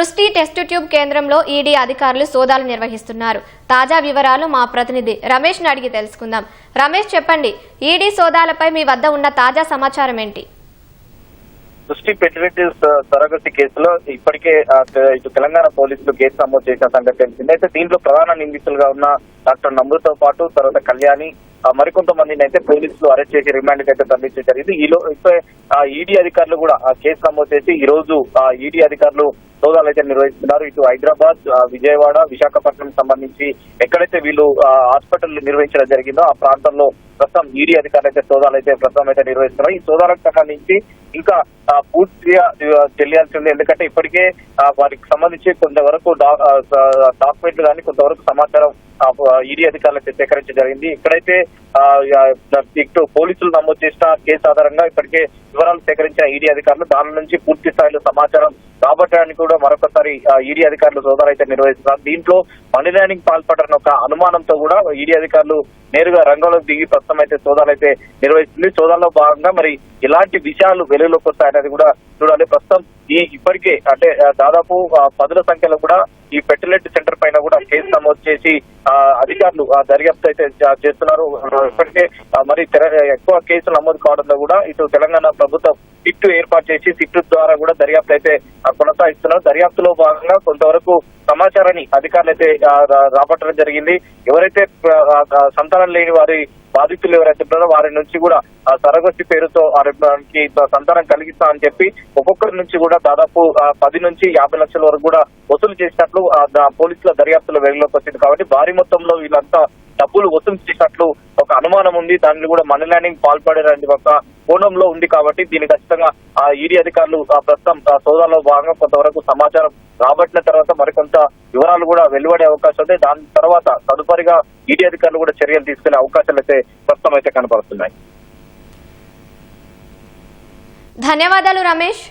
సృష్టి test tube కేంద్రంలో ED అధికారులు సోదాలు నిర్వహిస్తున్నారు. తాజా వివరాలు మా ప్రతినిధి రమేష్ని అడిగి తెలుసుకుందాం. రమేష్ చెప్పండి. ఈడీ సోదాలపై మీ వద్ద ఉన్న తాజా సమాచారం ఏంటి? సృష్టి ఫెసిలిటీ తరగతి కేసులో ఇప్పటికే ఇటు తెలంగాణ పోలీసులు కేసు నమోదు చేసిన సంగతి తెలిసింది. అయితే దీంట్లో ప్రధాన నిందితులుగా ఉన్న డాక్టర్ నమ్రుతో పాటు తర్వాత కళ్యాణి మరికొంతమందిని అయితే పోలీసులు అరెస్ట్ చేసి రిమాండ్ అయితే తరలించడం జరిగింది. ఈలో ఈడీ అధికారులు కూడా ఆ కేసు నమోదు చేసి ఈ రోజు ఈడీ అధికారులు సోదాలు అయితే నిర్వహిస్తున్నారు. ఇటు హైదరాబాద్ విజయవాడ విశాఖపట్నం సంబంధించి ఎక్కడైతే వీళ్ళు హాస్పిటల్ నిర్వహించడం జరిగిందో ఆ ప్రాంతంలో ప్రస్తుతం ఈడీ అధికారులు అయితే సోదాలు అయితే ప్రస్తుతం అయితే నిర్వహిస్తున్నారు. ఈ సోదాలకు సంబంధించి ఇంకా పూర్తిగా ఆ, తెలియాల్సి ఉంది. ఎందుకంటే ఇప్పటికే వారికి సంబంధించి కొంతవరకు డాక్యుమెంట్లు కానీ కొంతవరకు సమాచారం ఈడీ అధికారులు అయితే సేకరించడం జరిగింది. ఇక్కడైతే ఇటు పోలీసులు నమోదు చేసిన కేసు ఆధారంగా ఇప్పటికే వివరాలు సేకరించిన ఈడీ అధికారులు దాని నుంచి పూర్తి స్థాయిలో సమాచారం రాబట్టడానికి కూడా మరొకసారి ఈడీ అధికారులు సోదాలు అయితే నిర్వహిస్తున్నారు. దీంట్లో మనీ ల్యాండింగ్ పాల్పడడం ఒక అనుమానంతో కూడా ఈడీ అధికారులు నేరుగా రంగంలోకి దిగి ప్రస్తుతం అయితే సోదాలు అయితే నిర్వహిస్తుంది. సోదాల్లో భాగంగా మరి ఎలాంటి విషయాలు వెలుగులోకి వస్తాయనేది కూడా చూడాలి. ప్రస్తుతం ఈ ఇప్పటికే అంటే దాదాపు పదుల సంఖ్యలో కూడా ఈ పెట్రోలెట్ సెంటర్ పైన కూడా కేసు నమోదు చేసి ఆ, అధికారులు ఆ దర్యాప్తు అయితే చేస్తున్నారు. ఇప్పటికే మరి ఎక్కువ కేసులు నమోదు కావడంతో కూడా ఇటు తెలంగాణ ప్రభుత్వం సిట్టు ఏర్పాటు చేసి సిట్టు ద్వారా కూడా దర్యాప్తు అయితే కొనసాగిస్తున్నారు. దర్యాప్తులో భాగంగా కొంతవరకు సమాచారాన్ని అధికారులు అయితే రాబట్టడం జరిగింది. ఎవరైతే సంతానం లేని వారి బాధితులు ఎవరైతే ఉన్నారో వారి నుంచి కూడా ఆ పేరుతో వారికి సంతానం కలిగిస్తా అని చెప్పి ఒక్కొక్కరి నుంచి కూడా దాదాపు పది నుంచి యాభై లక్షల వరకు కూడా వసూలు చేసినట్లు ఆ, పోలీసుల దర్యాప్తులో వెలుగులోకి వచ్చింది. కాబట్టి భారీ మొత్తంలో వీళ్ళంతా డబ్బులు వసూలు చేసినట్లు ఒక అనుమానం ఉంది. దానిని కూడా మనీ ల్యాండింగ్ పాల్పడేటువంటి ఒక కోణంలో ఉంది కాబట్టి దీన్ని ఖచ్చితంగా ఆ ఈడీ అధికారులు ఆ, ప్రస్తుతం ఆ, సోదాలో భాగంగా కొంతవరకు సమాచారం రాబట్టిన తర్వాత మరికొంత వివరాలు కూడా వెలువడే అవకాశం ఉంది. దాని తర్వాత తదుపరిగా ఈడీ అధికారులు కూడా చర్యలు తీసుకునే అవకాశాలు అయితే ప్రస్తుతం అయితే కనపడుతున్నాయి. ధన్యవాదాలు రమేష్.